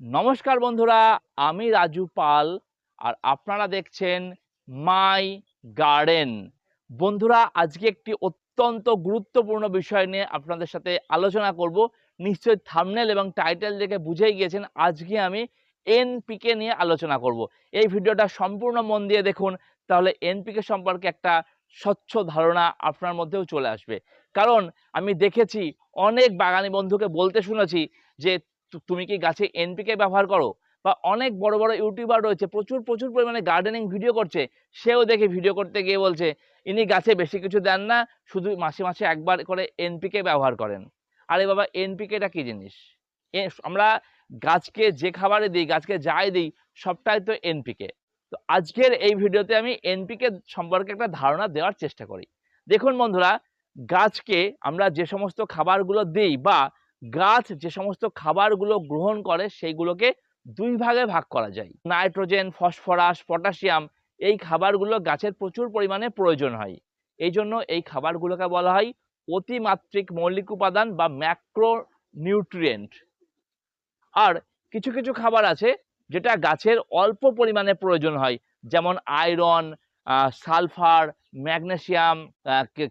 নমস্কার বন্ধুরা, আমি রাজু পাল আর আপনারা দেখছেন মাই গার্ডেন। বন্ধুরা, আজকে একটি অত্যন্ত গুরুত্বপূর্ণ বিষয় নিয়ে আপনাদের সাথে আলোচনা করব। নিশ্চয়ই থামনেল এবং টাইটেল দেখে বুঝেই গিয়েছেন, আজকে আমি এনপিকে নিয়ে আলোচনা করব। এই ভিডিওটা সম্পূর্ণ মন দিয়ে দেখুন, তাহলে এনপিকে সম্পর্কে একটা স্বচ্ছ ধারণা আপনার মধ্যেও চলে আসবে। কারণ আমি দেখেছি, অনেক বাগানি বন্ধুকে বলতে শুনেছি যে তুমি কি গাছে এনপিকে ব্যবহার করো? বা অনেক বড় বড় ইউটিউবার রয়েছে, প্রচুর প্রচুর পরিমাণে গার্ডেনিং ভিডিও করছে। সেও দেখে ভিডিও করতে গিয়ে বলছে, ইনি গাছে বেশি কিছু দেন না, শুধু মাসে মাসে একবার করে এনপিকে ব্যবহার করেন। আরে বাবা এনপিকেটা কি জিনিস? আমরা গাছকে যে খাবারে দিই, গাছকে যাই দিই, সবটাই তো এনপিকে তো আজকের এই ভিডিওতে আমি এনপিকে সম্পর্কে একটা ধারণা দেওয়ার চেষ্টা করি। দেখুন বন্ধুরা, গাছকে আমরা যে সমস্ত খাবারগুলো দিই বা গাছ যে সমস্ত খাবারগুলো গ্রহণ করে সেইগুলোকে দুই ভাগে ভাগ করা যায়। নাইট্রোজেন, ফসফরাস, পটাশিয়াম এই খাবারগুলো গাছের প্রচুর পরিমাণে প্রয়োজন হয়। এই জন্য এই খাবারগুলোকে বলা হয় অতিমাত্রিক মৌলিক উপাদান বা ম্যাক্রো নিউট্রিয়েন্ট আর কিছু কিছু খাবার আছে যেটা গাছের অল্প পরিমাণে প্রয়োজন হয়, যেমন আয়রন সালফার, ম্যাগনেসিয়াম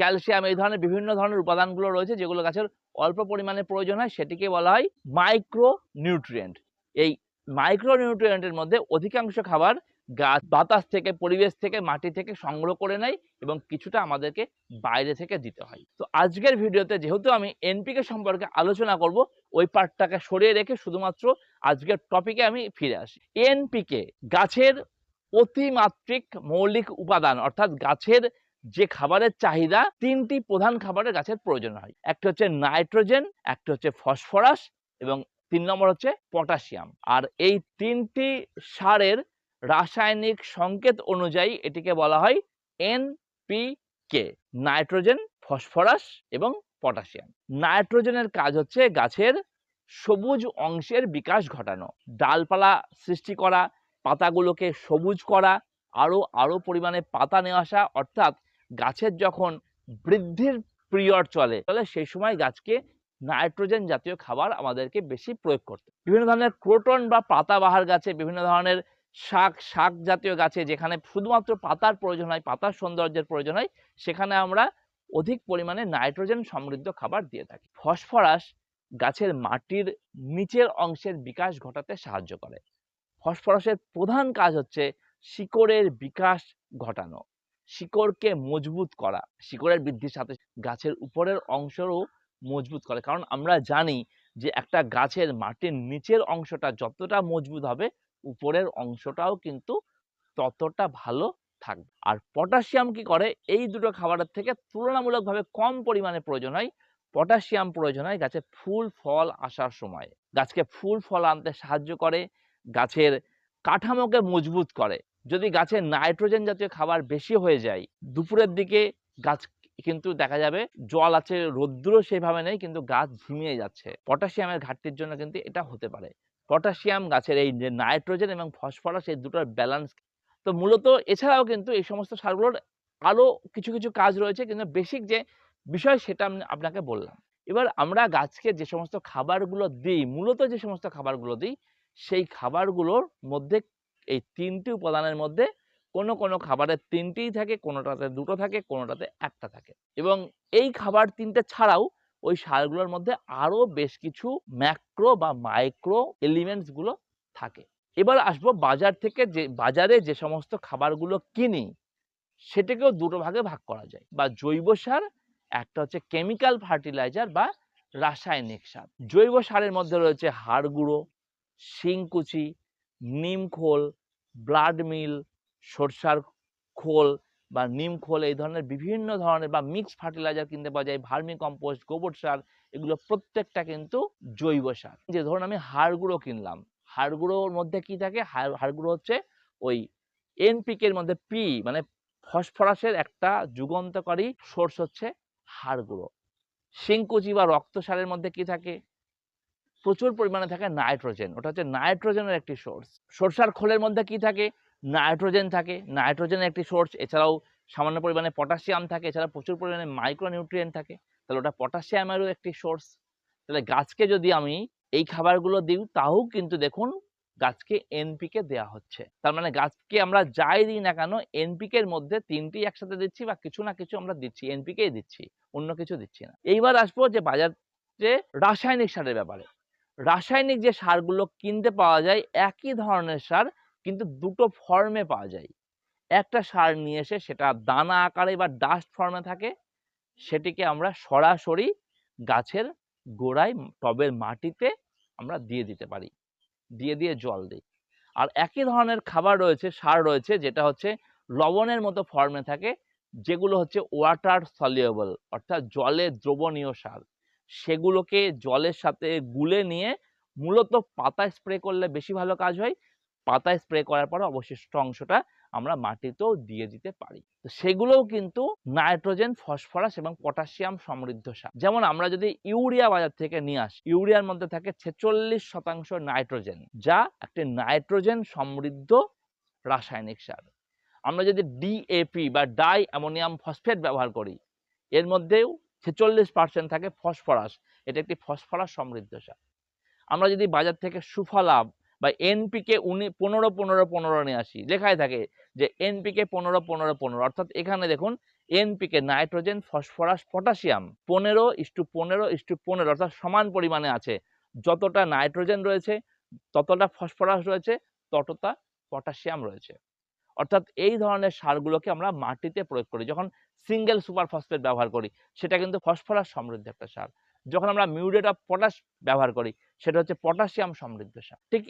ক্যালসিয়াম এই ধরনের বিভিন্ন ধরনের উপাদানগুলো রয়েছে যেগুলো গাছের অল্প পরিমাণে প্রয়োজন হয় সেটিকে বলা হয় মাইক্রো নিউট্রিয়েন্ট এই মাইক্রো নিউট্রিয়েন্টের মধ্যে অধিকাংশ খাবার গাছ, বাতাস থেকে, পরিবেশ থেকে, মাটি থেকে সংগ্রহ করে নেয় এবং কিছুটা আমাদেরকে বাইরে থেকে দিতে হয়। তো আজকের ভিডিওতে যেহেতু আমি এনপিকে সম্পর্কে আলোচনা করব, ওই পার্টটাকে সরিয়ে রেখে শুধুমাত্র আজকের টপিকে আমি ফিরে আসি। এনপিকে গাছের অতিমাত্রিক মৌলিক উপাদান, অর্থাৎ গাছের যে খাবারের চাহিদা তিনটি প্রধান খাবারের গাছের প্রয়োজন হয়। একটা হচ্ছে নাইট্রোজেন, একটা হচ্ছে ফসফরাস এবং তিন নম্বর হচ্ছে পটাশিয়াম। আর এই তিনটি সারের রাসায়নিক সংকেত অনুযায়ী এটিকে বলা হয় এনপিকে নাইট্রোজেন, ফসফরাস এবং পটাশিয়াম। নাইট্রোজেনের কাজ হচ্ছে গাছের সবুজ অংশের বিকাশ ঘটানো, ডালপালা সৃষ্টি করা, পাতাগুলোকে সবুজ করা আরও আরও পরিমাণে পাতা নিয়ে আসা, অর্থাৎ গাছের যখন বৃদ্ধির পিরিয়ড চলে, তাহলে সেই সময় গাছকে নাইট্রোজেন জাতীয় খাবার আমাদেরকে বেশি প্রয়োগ করতে। বিভিন্ন ধরনের ক্রোটন বা পাতাবাহার গাছে, বিভিন্ন ধরনের শাক শাক জাতীয় গাছে, যেখানে শুধুমাত্র পাতার প্রয়োজন হয়, পাতার সৌন্দর্যের প্রয়োজন হয়, সেখানে আমরা অধিক পরিমাণে নাইট্রোজেন সমৃদ্ধ খাবার দিয়ে থাকি। ফসফরাস গাছের মাটির নিচের অংশের বিকাশ ঘটাতে সাহায্য করে। ফসফরাসের প্রধান কাজ হচ্ছে শিকড়ের বিকাশ ঘটানো। শিকড়কে মজবুত করা। শিকড়ের বৃদ্ধির সাথে গাছের উপরের অংশও মজবুত করে। কারণ আমরা জানি যে একটা গাছের মাটির নিচের অংশটা যতটা মজবুত হবে, উপরের অংশটাও কিন্তু ততটা ভালো থাকবে। আর পটাশিয়াম কি করে? এই দুটো খাবারের থেকে তুলনামূলকভাবে কম পরিমাণে প্রয়োজন হয়। পটাশিয়াম প্রয়োজন হয় গাছে ফুল, ফল আসার সময়। গাছকে ফুল, ফল আনতে সাহায্য করে, গাছের কাঠামোকে মজবুত করে। যদি গাছের নাইট্রোজেন জাতীয় খাবার বেশি হয়ে যায়, দুপুরের দিকে গাছ কিন্তু দেখা যাবে জল আছে রৌদ্র সেভাবে নেই, কিন্তু গাছ ঝিমিয়ে যাচ্ছে। পটাশিয়ামের ঘাটতির জন্য কিন্তু এটা হতে পারে। পটাশিয়াম গাছের এই যে নাইট্রোজেন এবং ফসফরাস, এই দুটোর ব্যালেন্স তো মূলত এছাড়াও কিন্তু এই সমস্ত সারগুলোর আরও কিছু কিছু কাজ রয়েছে, কিন্তু বেসিক যে বিষয় সেটা আপনাকে বললাম। এবার আমরা গাছকে যে সমস্ত খাবারগুলো দিই, মূলত যে সমস্ত খাবারগুলো দিই, সেই খাবারগুলোর মধ্যে এই তিনটি উপাদানের মধ্যে কোনো কোনো খাবারের তিনটিই থাকে, কোনোটাতে দুটো থাকে, কোনোটাতে একটা থাকে। এবং এই খাবার তিনটে ছাড়াও ওই সারগুলোর মধ্যে আরও বেশ কিছু ম্যাক্রো বা মাইক্রো এলিমেন্টসগুলো থাকে। এবার আসব বাজার থেকে যে, বাজারে যে সমস্ত খাবারগুলো কিনি, সেটাকেও দুটো ভাগে ভাগ করা যায়। বা জৈব সার, একটা হচ্ছে কেমিক্যাল ফার্টিলাইজার বা রাসায়নিক সার। জৈব সারের মধ্যে রয়েছে হাড় গুঁড়ো, শিংকুচি, নিম খোল ব্লাড মিল সরষার খোল বা নিম খোল, এই ধরনের বিভিন্ন ধরনের বা মিক্স ফার্টিলাইজার কিনতে পাওয়া যায়, ভার্মি কম্পোস্ট গোবর সার, এগুলো প্রত্যেকটা কিন্তু জৈব সার। যে ধরুন আমি হাড় গুঁড়ো কিনলাম, হাড় গুঁড়োর মধ্যে কি থাকে? হাড় হাড় গুঁড়ো হচ্ছে ওই এনপিকের মধ্যে পি মানে ফসফরাসের একটা যুগান্তকারী সোর্স হচ্ছে হাড় গুঁড়ো। শিংকুচি বা রক্ত সারের মধ্যে কি থাকে? প্রচুর পরিমাণে থাকে নাইট্রোজেন। ওটা হচ্ছে নাইট্রোজেনের একটি সোর্স। সরষার খোলের মধ্যে কি থাকে? নাইট্রোজেন থাকে। নাইট্রোজেনের একটি সোর্স, এছাড়াও সামান্য পরিমাণে পটাশিয়াম থাকে এছাড়া প্রচুর পরিমাণে মাইক্রো নিউট্রিয়েন্ট থাকে। তাহলে ওটা পটাশিয়ামেরও একটি সোর্স। তাহলে গাছকে যদি আমি এই খাবারগুলো দিই, তাও কিন্তু দেখুন গাছকে এনপিকে দেওয়া হচ্ছে। তার মানে গাছকে আমরা যাই দিই না কেন এনপিকে এর মধ্যে তিনটি একসাথে দিচ্ছি বা কিছু না কিছু আমরা দিচ্ছি, এনপিকেই দিচ্ছি, অন্য কিছু দিচ্ছি না। এইবার আসব যে বাজার যে রাসায়নিক সারের ব্যাপারে। রাসায়নিক যে সারগুলো কিনতে পাওয়া যায়, একই ধরনের সার কিন্তু দুটো ফর্মে পাওয়া যায়। একটা সার নিয়ে এসে সেটা দানা আকারে বা ডাস্ট ফর্মে থাকে, সেটিকে আমরা সরাসরি গাছের গোড়ায় টবের মাটিতে আমরা দিয়ে দিতে পারি, দিয়ে দিয়ে জল দিই। আর একই ধরনের খাবার রয়েছে, সার রয়েছে, যেটা হচ্ছে লবণের মতো ফর্মে থাকে, যেগুলো হচ্ছে ওয়াটার সলিউবল অর্থাৎ জলে দ্রবণীয় সার। সেগুলোকে জলের সাথে গুলে নিয়ে মূলত পাতায় স্প্রে করলে বেশি ভালো কাজ হয়। পাতায় স্প্রে করার পরে অবশিষ্ট অংশটা আমরা মাটিতেও দিয়ে দিতে পারি। তো সেগুলোও কিন্তু নাইট্রোজেন, ফসফরাস এবং পটাশিয়াম সমৃদ্ধ সার। যেমন আমরা যদি ইউরিয়া বাজার থেকে নিয়ে আসি, ইউরিয়ার মধ্যে থাকে ছেচল্লিশ শতাংশ নাইট্রোজেন, যা একটি নাইট্রোজেন সমৃদ্ধ রাসায়নিক সার। আমরা যদি ডিএপি বা ডাই অ্যামোনিয়াম ফসফেট ব্যবহার করি, এর মধ্যেও ছেচল্লিশ পার্সেন্ট থাকে ফসফরাস। এটা একটি ফসফরাস সমৃদ্ধ সার। আমরা যদি বাজার থেকে সুফলাভ বা এনপিকে উনি পনেরো পনেরো পনেরো নিয়ে আসি, লেখাই থাকে যে এনপিকে পনেরো পনেরো পনেরো, অর্থাৎ এখানে দেখুন এনপিকে নাইট্রোজেন, ফসফরাস, পটাশিয়াম পনেরো ইস্টু পনেরো ইস্টু পনেরো, অর্থাৎ সমান পরিমাণে আছে। যতটা নাইট্রোজেন রয়েছে, ততটা ফসফরাস রয়েছে, ততটা পটাশিয়াম রয়েছে। অর্থাৎ এই ধরনের সারগুলোকে আমরা মাটিতে প্রয়োগ করি। যখন সিঙ্গেল সুপার ফসফেট ব্যবহার করি, সেটা কিন্তু ফসফরাস সমৃদ্ধ একটা সার। যখন আমরা মিউরেট অফ পটাশ ব্যবহার করি, সেটা হচ্ছে পটাশিয়াম সমৃদ্ধ সার। ঠিক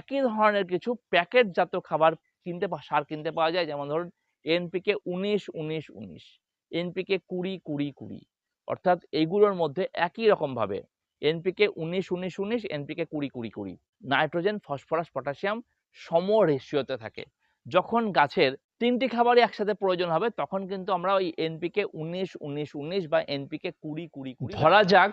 একই ধরনের কিছু প্যাকেটজাত খাবার কিনতে সার কিনতে পাওয়া যায়। যেমন ধরুন এনপিকে উনিশ উনিশ উনিশ। এনপিকে কুড়ি কুড়ি কুড়ি। অর্থাৎ এইগুলোর মধ্যে একই রকম ভাবে এনপিকে উনিশ উনিশ উনিশ এনপিকে কুড়ি কুড়ি কুড়ি। নাইট্রোজেন ফসফরাস পটাশিয়াম সম রেশিওতে থাকে। যখন গাছের তিনটি খাবারই একসাথে প্রয়োজন হবে তখন কিন্তু আমরা ওই এনপিকে উনিশ উনিশ উনিশ বা এনপিকে কুড়ি কুড়ি কুড়ি ধরা যাক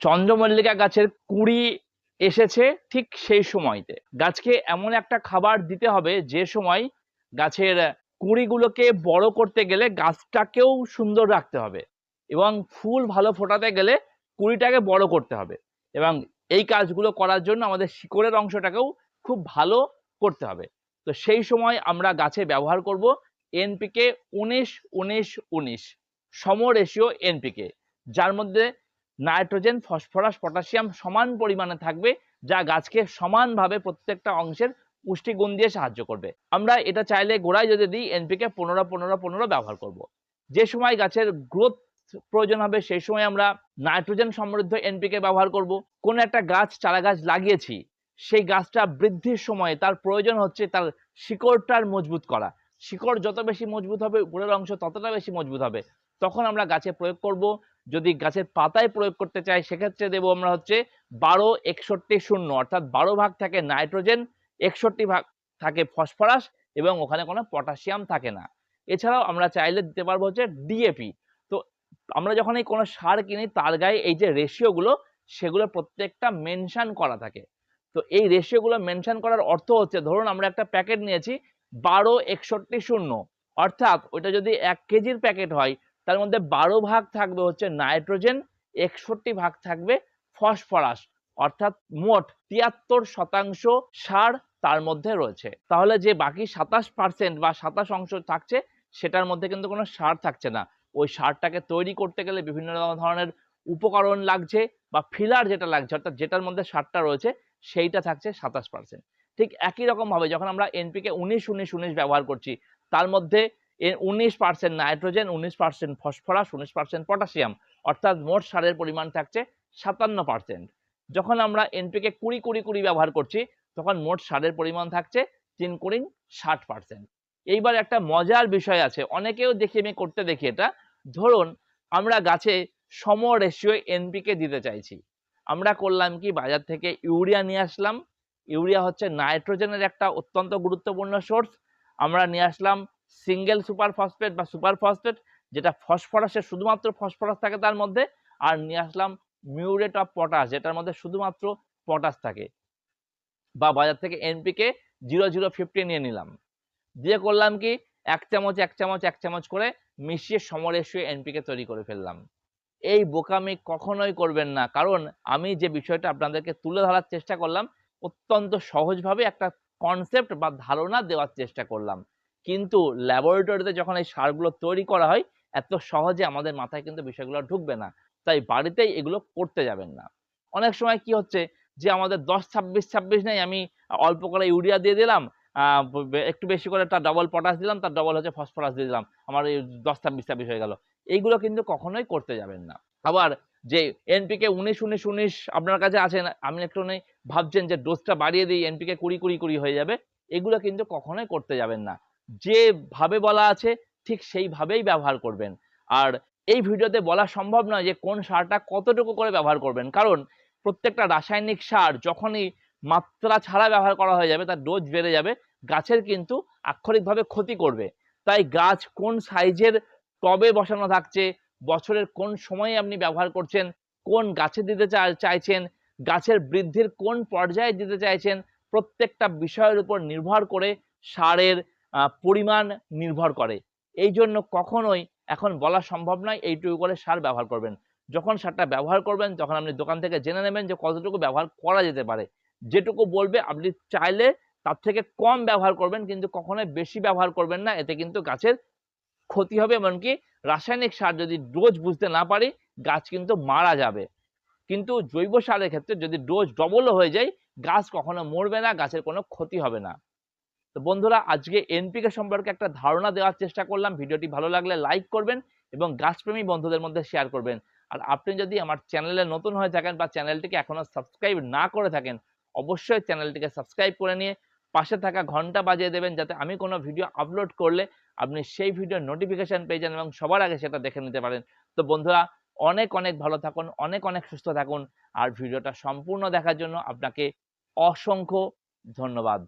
চন্দ্রমল্লিকা গাছের কুড়ি এসেছে ঠিক সেই সময়তে। গাছকে এমন একটা খাবার দিতে হবে যে সময় গাছের কুড়িগুলোকে বড় করতে গেলে গাছটাকেও সুন্দর রাখতে হবে এবং ফুল ভালো ফোটাতে গেলে কুড়িটাকে বড় করতে হবে এবং এই কাজগুলো করার জন্য আমাদের শিকড়ের অংশটাকেও খুব ভালো করতে হবে। তো সেই সময় আমরা গাছে ব্যবহার করব এনপিকে উনিশ উনিশ উনিশ। সম রেশিও এনপিকে যার মধ্যে নাইট্রোজেন ফসফরাস পটাশিয়াম সমান পরিমাণে থাকবে, যা গাছকে সমানভাবে প্রত্যেকটা অংশের পুষ্টিগুণ দিয়ে সাহায্য করবে। আমরা এটা চাইলে গোড়ায় যদি দিই এনপিকে পনেরো পনেরো পনেরো ব্যবহার করব। যে সময় গাছের গ্রোথ প্রয়োজন হবে, সেই সময় আমরা নাইট্রোজেন সমৃদ্ধ এনপিকে ব্যবহার করব। কোন একটা গাছ চারা গাছ লাগিয়েছি সেই গাছটা বৃদ্ধির সময় তার প্রয়োজন হচ্ছে তার শিকড়টার মজবুত করা। শিকড় যত বেশি মজবুত হবে, উপরের অংশ ততটা বেশি মজবুত হবে। তখন আমরা গাছে প্রয়োগ করব। যদি গাছের পাতায় প্রয়োগ করতে চাই, সেক্ষেত্রে দেবো আমরা হচ্ছে বারো একষট্টি শূন্য, অর্থাৎ বারো ভাগ থাকে নাইট্রোজেন, একষট্টি ভাগ থাকে ফসফরাস এবং ওখানে কোনো পটাশিয়াম থাকে না। এছাড়াও আমরা চাইলে দিতে পারব হচ্ছে ডিএপি তো আমরা যখন এই কোনো সার কিনি, তার গায়ে এই যে রেশিওগুলো সেগুলো প্রত্যেকটা মেনশান করা থাকে। তো এই রেশিওগুলো মেনশন করার অর্থ হচ্ছে, ধরুন আমরা একটা প্যাকেট নিয়েছি বারো একষট্টি শূন্য, অর্থাৎ ওইটা যদি এক কেজির প্যাকেট হয়, তার মধ্যে বারো ভাগ থাকবে হচ্ছে নাইট্রোজেন একষট্টি ভাগ থাকবে ফসফরাস অর্থাৎ মোট তিয়াত্তর শতাংশ সার তার মধ্যে রয়েছে। তাহলে যে বাকি সাতাশ পার্সেন্ট বা সাতাশ অংশ থাকছে, সেটার মধ্যে কিন্তু কোনো সার থাকছে না। ওই সারটাকে তৈরি করতে গেলে বিভিন্ন ধরনের উপকরণ লাগছে বা ফিলার যেটা লাগছে, অর্থাৎ যেটার মধ্যে সারটা রয়েছে সেইটা থাকছে সাতাশ পার্সেন্ট ঠিক একই রকম ভাবে যখন আমরা এনপিকে উনিশ উনিশ উনিশ ব্যবহার করছি, তার মধ্যে উনিশ পার্সেন্ট নাইট্রোজেন, উনিশ পার্সেন্ট ফসফরাস, উনিশ পার্সেন্ট পটাশিয়াম, অর্থাৎ মোট সারের পরিমাণ থাকছে সাতান্ন পার্সেন্ট যখন আমরা এনপিকে কুড়ি কুড়ি কুড়ি ব্যবহার করছি, তখন মোট সারের পরিমাণ থাকছে তিন কুড়ি ষাট পার্সেন্ট এইবার একটা মজার বিষয় আছে, অনেকেও দেখি, আমি করতে দেখি এটা। ধরুন, আমরা গাছে সম রেশিও এনপিকে দিতে চাইছি। আমরা করলাম কি, বাজার থেকে ইউরিয়া নিয়ে আসলাম। ইউরিয়া হচ্ছে নাইট্রোজেনের একটা অত্যন্ত গুরুত্বপূর্ণ সোর্স। আমরা নিয়ে আসলাম সিঙ্গেল সুপার ফসফেট বা সুপার ফসফেট, যেটা ফসফরাসের শুধুমাত্র ফসফরাস থাকে তার মধ্যে, আর নিয়ে আসলাম মিউরেট অফ পটাশ, যেটার মধ্যে শুধুমাত্র পটাশ থাকে। বা বাজার থেকে এনপিকে জিরো জিরো ফিফটি নিয়ে নিলাম। দিয়ে করলাম কি, এক চামচ এক চামচ এক চামচ করে মিশিয়ে সমরেশীয় এনপিকে তৈরি করে ফেললাম। এই বোকামি কখনোই করবেন না। কারণ আমি যে বিষয়টা আপনাদেরকে তুলে ধরার চেষ্টা করলাম, অত্যন্ত সহজভাবে একটা কনসেপ্ট বা ধারণা দেওয়ার চেষ্টা করলাম। কিন্তু ল্যাবরেটরিতে যখন এই সারগুলো তৈরি করা হয়, এত সহজে আমাদের মাথায় কিন্তু বিষয়গুলো ঢুকবে না। তাই বাড়িতেই এগুলো করতে যাবেন না। অনেক সময় কি হচ্ছে যে আমাদের দশ ছাব্বিশ ছাব্বিশ নেই, আমি অল্প করে ইউরিয়া দিয়ে দিলাম একটু বেশি করে তার ডবল পটাশ দিলাম, তার ডবল হচ্ছে ফসফরাস দিয়ে দিলাম। আমার এই দশ ছাব্বিশ ছাব্বিশ হয়ে গেল। এইগুলো কিন্তু কখনোই করতে যাবেন না। আবার যে এনপিকে উনিশ উনিশ উনিশ আপনার কাছে আছেন আপনি একটু ভাবছেন যে ডোজটা বাড়িয়ে দিই এনপিকে কুড়ি কুড়ি কুড়ি হয়ে যাবে, এগুলো কিন্তু কখনোই করতে যাবেন না। যেভাবে বলা আছে, ঠিক সেইভাবেই ব্যবহার করবেন। আর এই ভিডিওতে বলা সম্ভব নয় যে কোন সারটা কতটুকু করে ব্যবহার করবেন, কারণ প্রত্যেকটা রাসায়নিক সার যখনই মাত্রা ছাড়া ব্যবহার করা হয়ে যাবে, তার ডোজ বেড়ে যাবে, গাছের কিন্তু আক্ষরিকভাবে ক্ষতি করবে। তাই গাছ কোন সাইজের টবে বসানো থাকছে? বছরের কোন সময়ে আপনি ব্যবহার করছেন? কোন গাছে দিতে চাইছেন? গাছের বৃদ্ধির কোন পর্যায়ে দিতে চাইছেন? প্রত্যেকটা বিষয়ের উপর নির্ভর করে সারের পরিমাণ নির্ভর করে। এই জন্য কখনোই এখন বলা সম্ভব নয় এইটুকু করে সার ব্যবহার করবেন। যখন সারটা ব্যবহার করবেন তখন আপনি দোকান থেকে জেনে নেবেন যে কতটুকু ব্যবহার করা যেতে পারে। যেটুকু বলবে আপনি চাইলে তার থেকে কম ব্যবহার করবেন, কিন্তু কখনোই বেশি ব্যবহার করবেন না। এতে কিন্তু গাছের ক্ষতি হবে, এমনকি রাসায়নিক সার যদি ডোজ বুঝতে না পারি, গাছ কিন্তু মারা যাবে। কিন্তু জৈব সারের ক্ষেত্রে যদি ডোজ ডবলও হয়ে যায়, গাছ কখনো মরবে না, গাছের কোনো ক্ষতি হবে না। তো বন্ধুরা, আজকে এনপিকে সম্পর্কে একটা ধারণা দেওয়ার চেষ্টা করলাম। ভিডিওটি ভালো লাগলে লাইক করবেন এবং গাছপ্রেমী বন্ধুদের মধ্যে শেয়ার করবেন। আর আপনি যদি আমার চ্যানেলে নতুন হয়ে থাকেন বা চ্যানেলটিকে এখনও সাবস্ক্রাইব না করে থাকেন, অবশ্যই চ্যানেলটিকে সাবস্ক্রাইব করে নিয়ে পাশে থাকা ঘণ্টা বাজিয়ে দেবেন, যাতে আমি কোনো ভিডিও আপলোড করলে আপনি সেই ভিডিওর নোটিফিকেশান পেয়ে যান এবং সবার আগে সেটা দেখে নিতে পারেন। তো বন্ধুরা, অনেক অনেক ভালো থাকুন, অনেক অনেক সুস্থ থাকুন। আর ভিডিওটা সম্পূর্ণ দেখার জন্য আপনাকে অসংখ্য ধন্যবাদ।